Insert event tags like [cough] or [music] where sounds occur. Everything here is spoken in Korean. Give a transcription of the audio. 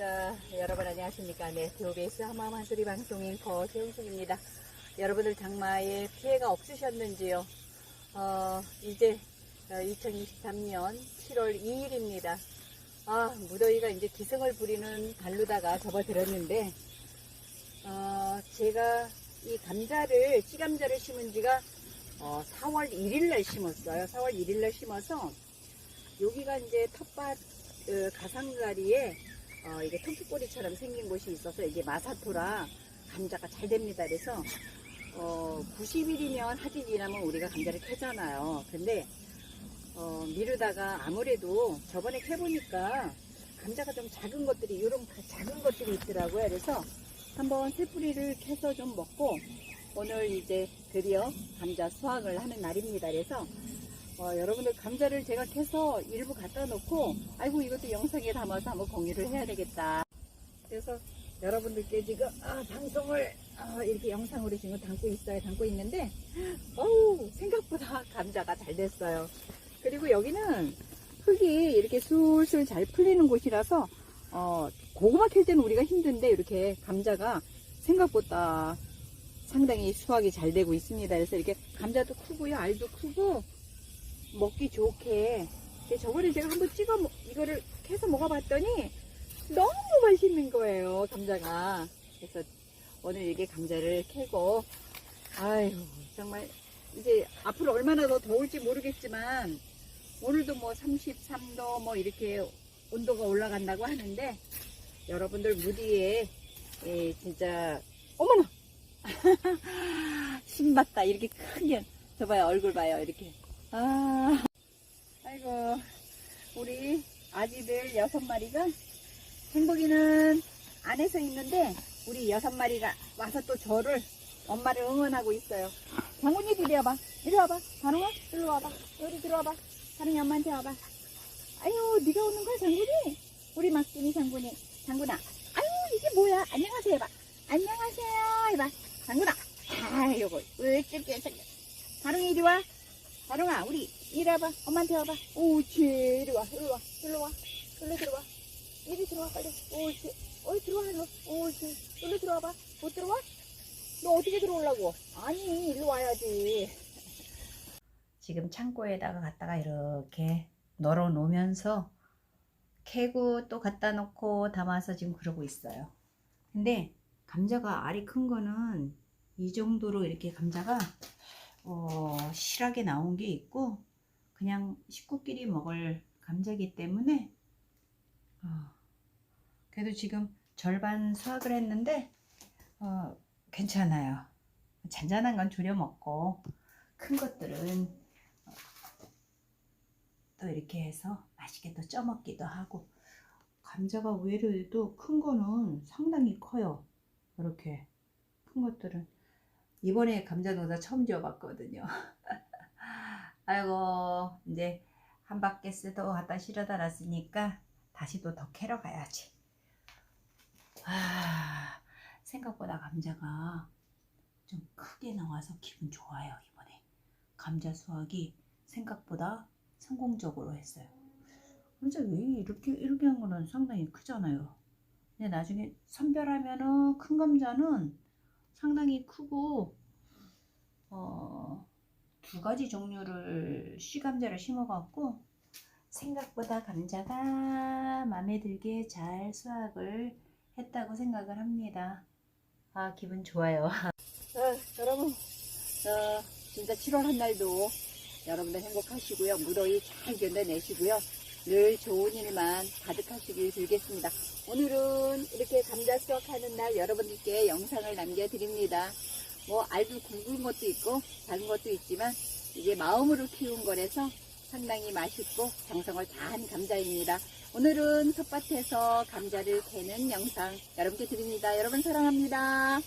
자, 여러분 안녕하십니까. 네, DOBS 하마음 한소리 방송인 거세웅숙입니다. 여러분들 장마에 피해가 없으셨는지요? 어, 이제 2023년 7월 2일입니다. 아, 무더위가 이제 기승을 부리는 발로다가 접어들었는데, 어, 제가 이 감자를, 씨감자를 심은 지가 어, 4월 1일 날 심었어요. 4월 1일 날 심어서, 여기가 이제 텃밭 그 가상가리에 어, 이게 토끼꼬리처럼 생긴 곳이 있어서 이게 마사토라 감자가 잘 됩니다. 그래서 어, 90일이면 하지 지나면 우리가 감자를 캐잖아요. 근데 어, 미루다가 아무래도 저번에 캐보니까 감자가 좀 작은 것들이 이런 작은 것들이 있더라고요. 그래서 한번 새 뿌리를 캐서 좀 먹고 오늘 이제 드디어 감자 수확을 하는 날입니다. 그래서 어, 여러분들 감자를 제가 캐서 일부 갖다 놓고 아이고 이것도 영상에 담아서 한번 공유를 해야 되겠다. 그래서 여러분들께 지금 아, 방송을 아, 이렇게 영상으로 지금 담고 있어요. 담고 있는데 어우 생각보다 감자가 잘 됐어요. 그리고 여기는 흙이 이렇게 술술 잘 풀리는 곳이라서 어, 고구마 캘 때는 우리가 힘든데 이렇게 감자가 생각보다 상당히 수확이 잘 되고 있습니다. 그래서 이렇게 감자도 크고요 알도 크고 먹기 좋게. 저번에 제가 한번 찍어 먹- 이거를 해서 먹어봤더니 너무 맛있는 거예요 감자가. 그래서 오늘 이게 감자를 캐고 아유 정말 이제 앞으로 얼마나 더 더울지 모르겠지만 오늘도 뭐 33도 뭐 이렇게 온도가 올라간다고 하는데 여러분들 무디에 예, 진짜 어머나! [laughs] 신봤다. 이렇게 크게. 저 봐요 얼굴 봐요 이렇게 아, 아이고, 우리 아지들 여섯 마리가 행복이는 안에서 있는데 우리 여섯 마리가 와서 또 저를 엄마를 응원하고 있어요. 장군이 이리 와봐. 이리 와봐. 단웅아, 이리 와봐. 여기 들어와봐. 단웅이 엄마한테 와봐. 아유, 네가 오는 거야, 장군이? 우리 막둥이 장군이. 장군아. 아유, 이게 뭐야? 안녕하세요, 해봐. 안녕하세요, 해봐. 장군아. 아, 요거, 으ጭ, 깨끗. 단웅이 이리 와. 다롱아, 우리 이리 와봐. 엄마한테 와봐. 옳지. 이리 와. 이리 와. 이리 와. 일로 들어와. 이리 들어와, 빨리. 옳지. 어이, 들어와, 일로. 옳지. 일로 들어와봐. 못 들어와? 너 어떻게 들어오려고? 아니, 일로 와야지. 지금 창고에다가 갖다가 이렇게 널어 놓으면서 캐고 또 갖다 놓고 담아서 지금 그러고 있어요. 근데 감자가 알이 큰 거는 이 정도로 이렇게 감자가 어, 실하게 나온 게 있고 그냥 식구끼리 먹을 감자기 때문에 어, 그래도 지금 절반 수확을 했는데 어, 괜찮아요. 잔잔한 건 졸여 먹고 큰 것들은 어, 또 이렇게 해서 맛있게 또 쪄먹기도 하고 감자가 의외로 큰 거는 상당히 커요. 이렇게 큰 것들은 이번에 감자 농사 처음 지어봤거든요. [laughs] 아이고 이제 한 바퀴스도 갖다 실어다 놨으니까 다시 또 더 캐러 가야지. 아 생각보다 감자가 좀 크게 나와서 기분 좋아요 이번에 감자 수확이 생각보다 성공적으로 했어요. 감자 왜 이렇게 이렇게 한 거는 상당히 크잖아요. 근데 나중에 선별하면은 큰 감자는 상당히 크고 어, 두 가지 종류를 씨감자를 심어갖고 생각보다 감자가 마음에 들게 잘 수확을 했다고 생각을 합니다. 아 기분 좋아요. [laughs] 아, 여러분 어, 진짜 7월 한 날도 여러분들 행복하시고요. 무더위 잘 견뎌내시고요. 늘 좋은 일만 가득하시길 빌겠습니다. 오늘은 이렇게 감자 수확하는 날 여러분들께 영상을 남겨드립니다. 뭐 알도 굵은 것도 있고 작은 것도 있지만 이게 마음으로 키운 거라서 상당히 맛있고 정성을 다한 감자입니다. 오늘은 텃밭에서 감자를 캐는 영상 여러분께 드립니다. 여러분 사랑합니다.